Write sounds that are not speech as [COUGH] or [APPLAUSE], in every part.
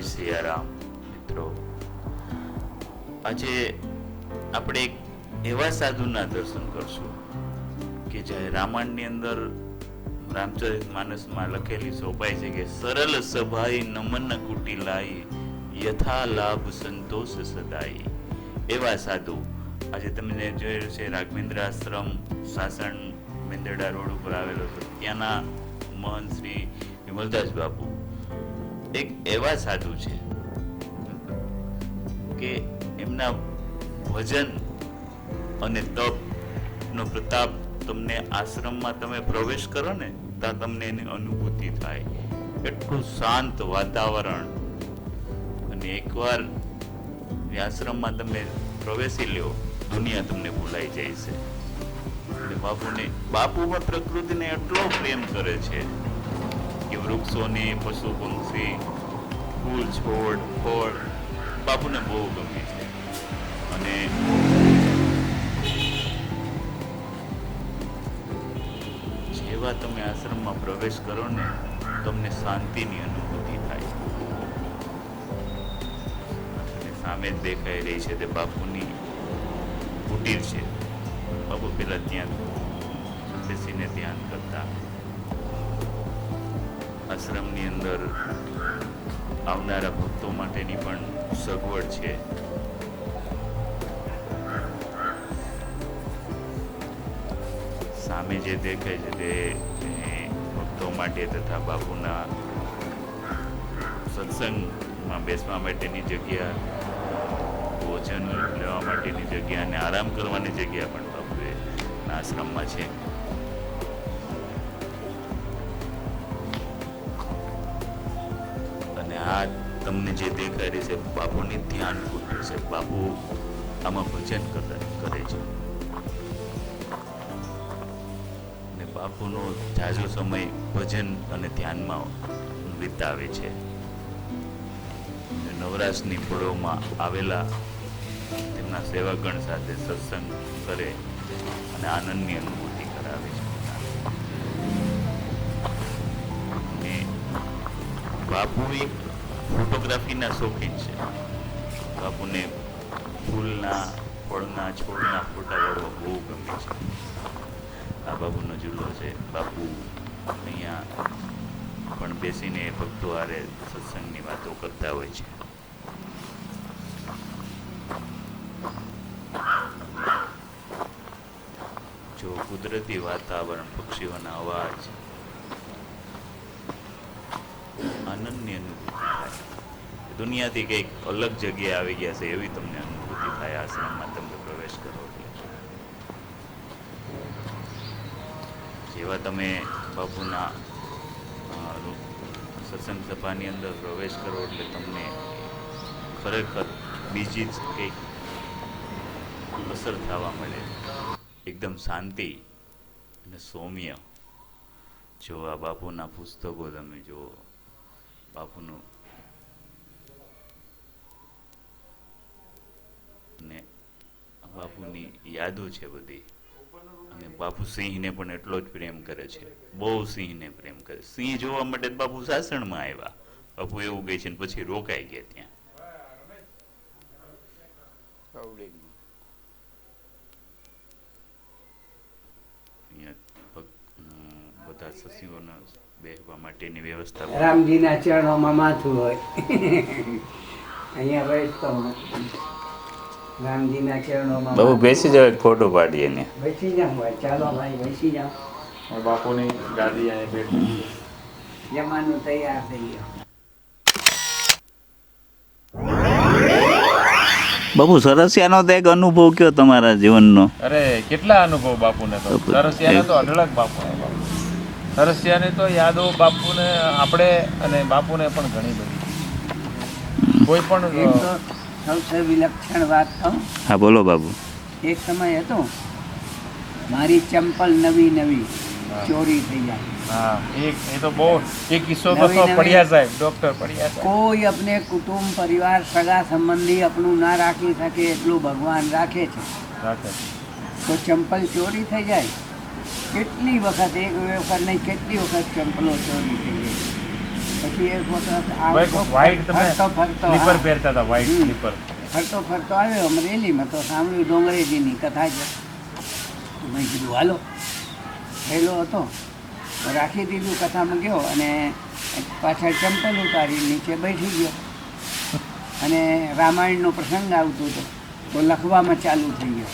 જય સિયારામ, મિત્રો. આજે આપણે એક એવા સાધુના દર્શન કરશું કે જે રામાયણની અંદર રામચરિત માનસમાં લખેલી સોપાય છે કે સરળ સભાઈ નમન કુટિલાઈ યથા લાભ સંતોષ સદાઈ. એવા સાધુ. આજે તમને જોયેલું છે રાઘવેન્દ્ર આશ્રમ સાસણ મેંદરડા રોડ ઉપર આવેલો છે. ત્યાંના મહંત શ્રી વિમલદાસ બાપુ. એક એવા સાધુ છે કે એમના ભજન અને તપનો પ્રતાપ તમને આશ્રમમાં તમે પ્રવેશ કરો ને, ત્યાં તમને એની અનુભૂતિ થાય. એટલું શાંત વાતાવરણ. અને એકવાર આશ્રમમાં તમે પ્રવેશી લ્યો, દુનિયા તમને ભૂલાઈ જાય છે. બાપુને બાપુ પણ પ્રકૃતિને એટલો પ્રેમ કરે છે. કે વૃક્ષોને પશુ પંક્ષી ફૂલ છોડ ફળ, બાપુને બહુ ગમે છે. અને જેવા તમે આશ્રમમાં પ્રવેશ કરો ને, તમને શાંતિની અનુભૂતિ થાય. અને સામે જ દેખાઈ રહી છે તે બાપુની કુટીર છે. બાપુ પેલા ત્યાં બેસીને ધ્યાન કરતા આશ્રમની અંદર આવનારા ભક્તો માટેની પણ સગવડ છે. સામે જે દેખાય છે તે ભક્તો માટે તથા બાપુના સત્સંગમાં બેસવા માટેની જગ્યા, ભોજન લેવા માટેની જગ્યા અને આરામ કરવાની જગ્યા પણ બાપુએ આશ્રમમાં છે. તમને જે દેખાય રહી છે, બાપુની ધ્યાન કુટીર છે. બાપુ આમાં ભજન કરતા કરે છે. અને બાપુનો જાજો સમય ભજન અને ધ્યાનમાં વિતાવે છે. નવરાશની પળોમાં આવેલા તેમના સેવાગણ સાથે સત્સંગ કરે અને આનંદની અનુભૂતિ કરાવે છે. અને બાપુ એક ફોટોગ્રાફીના શોખીન છે. બાપુને ફૂલના, ફળના, છોડના ફોટા પાડવા બહુ ગમે છે. આ બાપુનો જુલ્લો છે. બાપુ અહીંયા પણ બેસીને ભક્તો હારે સત્સંગની વાતો કરતા હોય છે. જો કુદરતી વાતાવરણ, પક્ષીઓના અવાજ અનુભૂતિ થાય દુનિયાથી કંઈક અલગ જગ્યાએ આવી ગયા છે એવી તમને અનુભૂતિ થાય, આશ્રમમાં તમે પ્રવેશ કરો જેવા તમે બાપુના સત્સંગ સભાની અંદર પ્રવેશ કરો એટલે તમને ખરેખર બીજી જ કંઈક અસર થવા મળે. એકદમ શાંતિ અને સૌમ્ય. જો આ બાપુના પુસ્તકો તમે જુઓ, બાપુનું ને આ બાપુની યાદો છે બધી. અને બાપુ સિંહને પણ એટલો જ પ્રેમ કરે છે. બહુ સિંહને પ્રેમ કરે. સિંહ જોવા માટે બાપુ સાસણમાં આવ્યા. બાપુ એવું કહે છે પછી રોકાઈ ગયા ત્યાં. બધા સસીઓના બેસવા માટેની વ્યવસ્થા રામજીના ચરણોમાં માથું હોય. અહીંયા બેસતો. રામજીના ચરણોમાં બાબુ બેસી જાવ એક ફોટો પાડીએ ને બેસી જાઓ ભાઈ. ચાલો ભાઈ બેસી જાઓ. બાપુની ગાદી અહીં બેઠી જમવાનું તૈયાર થઈ ગયું. બાબુ સરસિયાનો તો એક અનુભવ કયો તમારા જીવનનો? અરે કેટલા અનુભવ બાપુને તો? સરસિયાને તો અઢળક બાપુને બાપુ. સરસિયાની તો યાદો બાપુને આપણે અને બાપુને પણ ઘણી બધી. કોઈ પણ સૌથી વિલક્ષણ વાત કહું હા બોલો બાબુ. એક સમય હતો મારી ચંપલ નવી નવી ચોરી થઈ જાય. કોઈ આપણે કુટુંબ પરિવાર સગા સંબંધી આપણું ના રાખી શકે એટલું ભગવાન રાખે છે. તો ચંપલ ચોરી થઈ જાય. કેટલી વખત એક વખત નહીં કેટલી વખત ચંપલો ચોરી થઈ પછી એક વખત આવતો તમે સ્લીપર પહેરતા હતા વ્હાઈટ સ્લીપર ફરતો ફરતો આવ્યો અમરેલીમાં તો સાંભળ્યું ડોંગરેજીની કથા છે. મેં કીધું હાલો. થયેલો હતો. રાખી દીધું કથામાં ગયો અને પાછળ ચંપલ ઉતારી નીચે બેસી ગયો. અને રામાયણનો પ્રસંગ આવતો હતો. તો લખવામાં ચાલુ થઈ ગયો.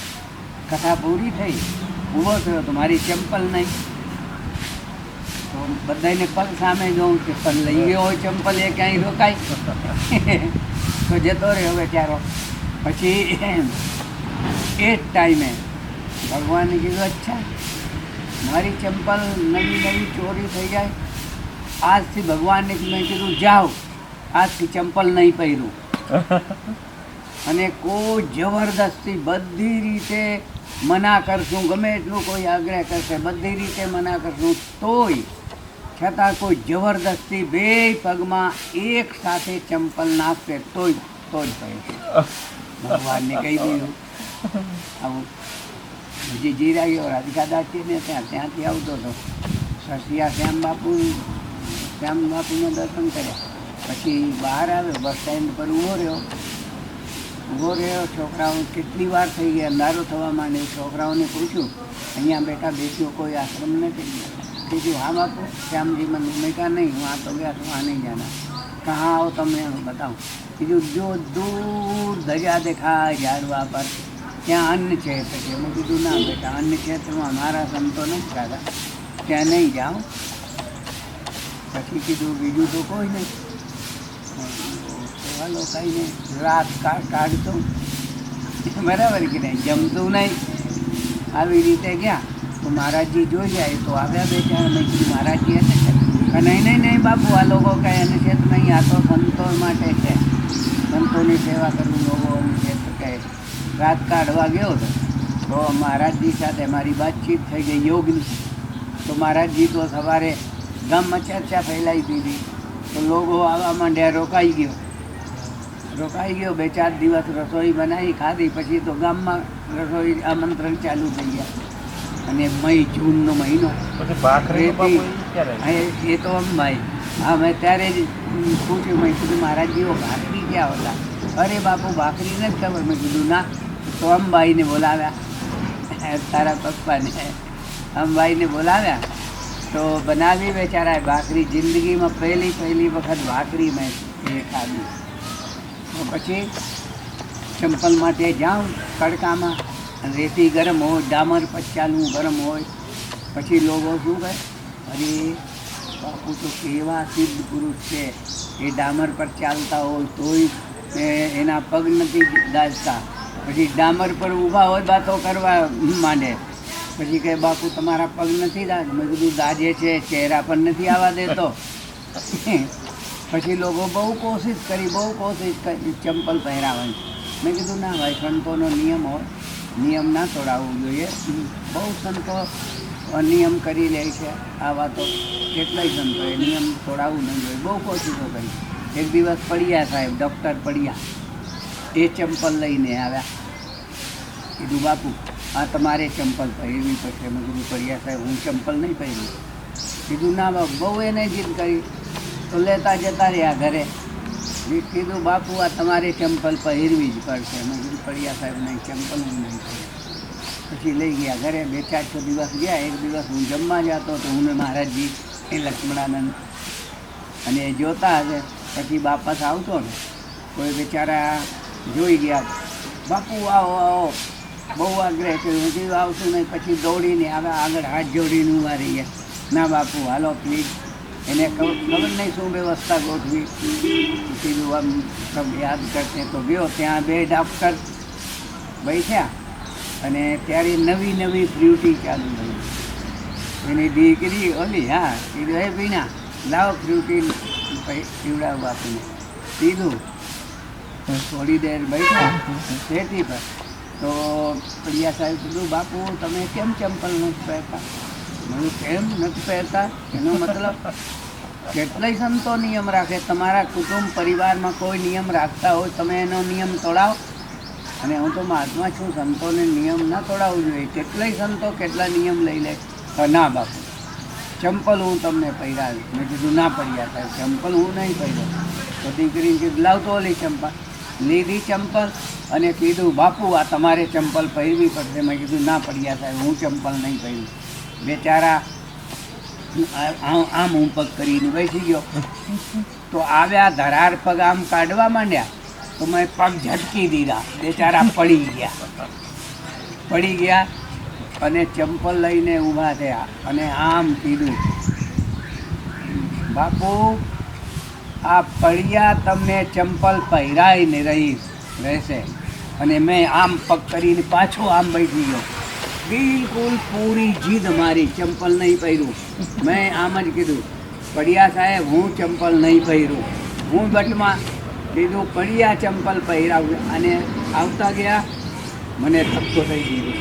કથા પૂરી થઈ. ઊભો થયો તો મારી ચંપલ નહીં. બધાને પગ સામે જોઉં કે પણ લઈ ગયો હોય ચંપલ એ ક્યાંય રોકાય. તો જતો રહ્યો બેચારો પછી એ જ ટાઈમે ભગવાને કીધું અચ્છા મારી ચંપલ નવી નવી ચોરી થઈ જાય. આજથી ભગવાનને મેં કીધું જાઓ આજથી ચંપલ નહીં પહેરું. [LAUGHS] અને કોઈ જબરદસ્તી બધી રીતે મના કરશું ગમે એટલું કોઈ આગ્રહ કરશે બધી રીતે મના કરશું તોય છતાં કોઈ જબરદસ્તી બે પગમાં એક સાથે ચંપલ નાખશે તોય તો જ પહેરશે ભગવાનને કહી દીધું. આવું હજી જીરા ગયો રાધિકા દાસીને ત્યાં, ત્યાંથી આવતો હતો સસિયા શ્યામ બાપુ, શ્યામ બાપુના દર્શન કર્યા. પછી બહાર આવ્યો, બસ સ્ટેન્ડ પર ઊભો રહ્યો. ઊભો રહ્યો, છોકરાઓ કેટલી વાર થઈ ગઈ અંધારો થવા માંડ્યો. છોકરાઓને પૂછ્યું, અહીંયા બેટા બેસ્યો કોઈ આશ્રમ નથી? क्योंकि वहाँ बात श्याम जी मंदिर में कहा नहीं वहाँ तो गया वहाँ नहीं जाना कहाँ आओ तो मैं बताऊँ क्योंकि जो दूर धजा देखा यार पर क्या अन्य क्षेत्र के मैं कितु ना बेटा अन्य क्षेत्र में हमारा संतो नहीं कहा था क्या नहीं जाऊँ सखी जो बीजू तो कोई नहीं वालों का रात काट तो बराबर की नहीं जमतू नहीं अभी रीते क्या તો મહારાજજી જોઈ જાય તો આવ્યા બેચારા મેં કીધું મહારાજજી હશે કે નહીં નહીં નહીં બાપુ, આ લોકો કાંઈ એને છે નહીં આ તો સંતો માટે છે. સંતોની સેવા કરવું લોકોની છે તો કહે રાત કાઢવા ગયો હતો. તો મહારાજજી સાથે મારી વાતચીત થઈ ગઈ, યોગની. તો મહારાજજી તો સવારે ગામમાં ચર્ચા ફેલાઈ દીધી તો લોકો આવવા માંડ્યા, રોકાઈ ગયો. રોકાઈ ગયો, બે ચાર દિવસ રસોઈ બનાવી, ખાધી. પછી તો ગામમાં રસોઈ આમંત્રણ ચાલુ થઈ ગયા. અને મઈ જૂનનો મહિનો. એ તો મય મેં ત્યારે જ પૂછ્યું મેં કીધું મહારાજજીઓ ભાખરી ક્યાં હતા. અરે બાપુ ભાખરી નથી ખબર મેં કીધું ના. તો અંબાઈને બોલાવ્યા. તારા પપ્પાને. અંબાઈને બોલાવ્યા. તો બનાવી બેચારા ભાખરી. જિંદગીમાં પહેલી પહેલી વખત ભાખરી મેં એ ખાધી તો પછી ચંપલ માટે જાઉં તડકામાં અને રેતી ગરમ હોય, ડામર પચાલું ગરમ હોય. પછી લોકો શું કહે? અરે, બાપુ તો કેવા સિદ્ધ પુરુષ છે. એ ડામર પર ચાલતા હોય તોય એના પગ નથી દાજતા પછી ડામર પર ઊભા હોય વાતો કરવા માંડે. પછી કહે, બાપુ, તમારા પગ નથી દાજ મેં કીધું દાજે છે, ચહેરા પર નથી આવવા દેતો. પછી લોકો બહુ કોશિશ કરી, બહુ કોશિશ કરી, ચંપલ પહેરાવાની. મેં કીધું, ના ભાઈ, સંતોનો નિયમ હોય. નિયમ ના તોડાવવું જોઈએ. બહુ સંતો નિયમ કરી લે છે આ વાતો. કેટલાય સંતોએ નિયમ તોડાવવું નહીં જોઈએ. બહુ કોશિશો કરી. એક દિવસ પડ્યા સાહેબ, ડૉક્ટર પડ્યા. એ ચંપલ લઈને આવ્યા. કીધું, બાપુ, આ તમારે ચંપલ પહેરવી પડશે. મેં કીધું, પડ્યા સાહેબ, હું ચંપલ નહીં પહેરું. કીધું, ના બાપ, બહુ એને જીદ કરી. તો લેતા જતા રહ્યા ઘરે. કીધું, બાપુ, આ તમારે ચંપલ પહેરવી જ પડશે. મેં કીધું પડ્યા સાહેબ, નહીં ચંપલ હું નહીં પછી લઈ ગયા ઘરે, બે ચાર છ દિવસ ગયા. એક દિવસ હું જમવા જતો તો હું મહારાજજી એ લક્ષ્મણાનંદ અને એ જોતા હશે. પછી વાપસ આવતો ને કોઈ બિચારા જોઈ ગયા. બાપુ, આવો આવો. બહુ આગ્રહ કર્યો. હું કીધું, આવશું નહીં. પછી દોડીને આગળ હાથ જોડીને ઊભા ગયા. ના બાપુ, હાલો પ્લીઝ એને ખબર નહીં શું વ્યવસ્થા ગોઠવી. કીધું આમ સબ યાદ કરશે તો ગયો, ત્યાં બે ડૉક્ટર બેઠ્યા અને ત્યારે નવી નવી ફ્રૂટી ચાલુ થઈ. એની દીકરી ઓલી, હા, કીધું, હે બીના લાવો ફ્રૂટી પીવડાવ આપણને પીધું થોડી દેર બેઠા શેતી પર. તો પ્રિયા સાહેબ કીધું, બાપુ, તમે કેમ ચંપલ નથી પહેરતા? મેં કીધું, કેમ નથી પહેરતા એનો મતલબ કેટલાય સંતો નિયમ રાખે. તમારા કુટુંબ પરિવારમાં કોઈ નિયમ રાખતા હોય તમે એનો નિયમ તોડાવો. અને હું તો મહાત્મા છું સંતોને નિયમ ના તોડાવવું જોઈએ. કેટલાય સંતો કેટલા નિયમ લઈ લે? ના બાપુ ચંપલ હું તમને પહેરાવીશ મેં કીધું ના પડ્યા થાય ચંપલ હું નહીં પહેર્યો તો દીકરીને કીધું લાવતો ઓલી ચંપલ. લીધી ચંપલ અને કીધું બાપુ આ તમારે ચંપલ પહેરવી પડશે. મેં કીધું ના પડ્યા સાહેબ હું ચંપલ નહીં પહેરું. બેચારા આમ આમ પગ કરીને બેસી ગયો. તો આવ્યા, ધરાર પગ આમ કાઢવા માંડ્યા. તો મેં પગ ઝટકી દીધા. બેચારા પડી ગયા. પડી ગયા અને ચંપલ લઈને ઊભા થયા અને આમ કીધું, બાપુ, આ પડ્યા તમને ચંપલ પહેરાઈને રહી રહેશે. અને મેં આમ પગ કરીને પાછો આમ બેસી ગયો. બિલકુલ પૂરી જીદ મારી, ચંપલ નહીં પહેરું. મેં આમ જ કીધું, પડ્યા સાહેબ, હું ચંપલ નહીં પહેરું. હું બટમાં કીધું, પડ્યા ચંપલ પહેરાવું. અને આવતા ગયા, મને ધક્કો થઈ દીધો.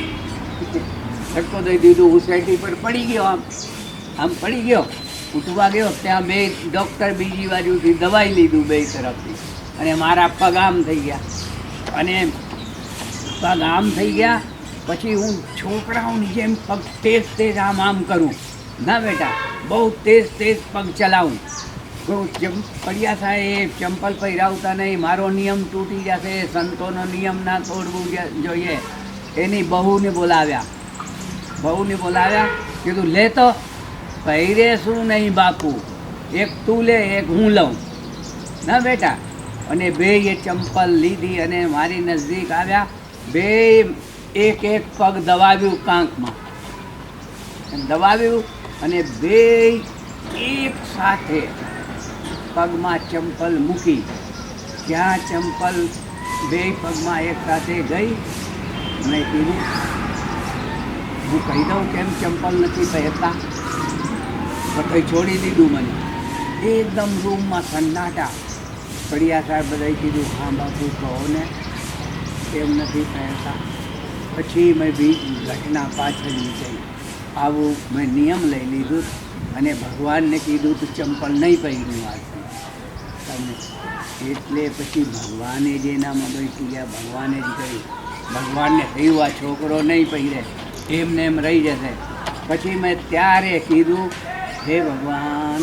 ધક્કો થઈ દીધું, હું સેટી પર પડી ગયો આમ. આમ પડી ગયો, ઉઠવા ગયો, ત્યાં બે ડૉક્ટર બીજી બાજુથી દવાઈ લીધું બે તરફથી. અને મારા પગ આમ થઈ ગયા. અને પગ આમ થઈ ગયા પછી હું છોકરાઓની જેમ પગ તેજ તેજ આમ આમ કરું. ના બેટા, બહુ તેજ તેજ પગ ચલાવું. તો ચમ પડ્યા સાહેબ, ચંપલ પહેરાવતા નહીં, મારો નિયમ તૂટી જશે, સંતોનો નિયમ ના તોડવું જોઈએ. એની બહુને બોલાવ્યા. બહુને બોલાવ્યા, કીધું, લે તો, પહેરે શું નહીં બાપુ? એક તું લે, એક હું લઉં. ના બેટા, અને બે એ ચંપલ લીધી અને મારી નજદીક આવ્યા. બે એક એક પગ દબાવ્યું કાંકમાં. દબાવ્યું અને બે એક સાથે પગમાં ચંપલ મૂકી. ત્યાં ચંપલ બે પગમાં એક સાથે ગઈ મેં કીધું હું કહી દઉં કેમ ચંપલ નથી પહેરતા. પછી છોડી દીધું મને. એકદમ રૂમમાં સન્નાટા. પડ્યા સાહેબ બધાએ કીધું, હા બાપુ, કહો ને. કેમ નથી પહેરતા. પછી મેં બીજ ઘટના પાછળ વિચારી આવું મેં નિયમ લઈ લીધું અને ભગવાનને કીધું તું ચંપલ નહીં પહેર્યું આજથી તમે એટલે પછી ભગવાને જ એનામાં બેસી ગયા, ભગવાને જ કહ્યું, ભગવાનને થયું આ છોકરો નહીં પહેરે, એમને એમ રહી જશે. પછી મેં ત્યારે કીધું, હે ભગવાન,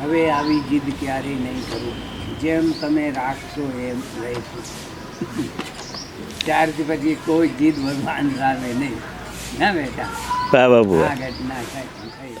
હવે આવી જીદ ક્યારેય નહીં કરું. જેમ તમે રાખશો એમ રહીશું. ત્યારથી પછી કોઈ જીત ભગવાન લાવે નહીં. ના બેટા? બાબુ આ ઘટના થઈ.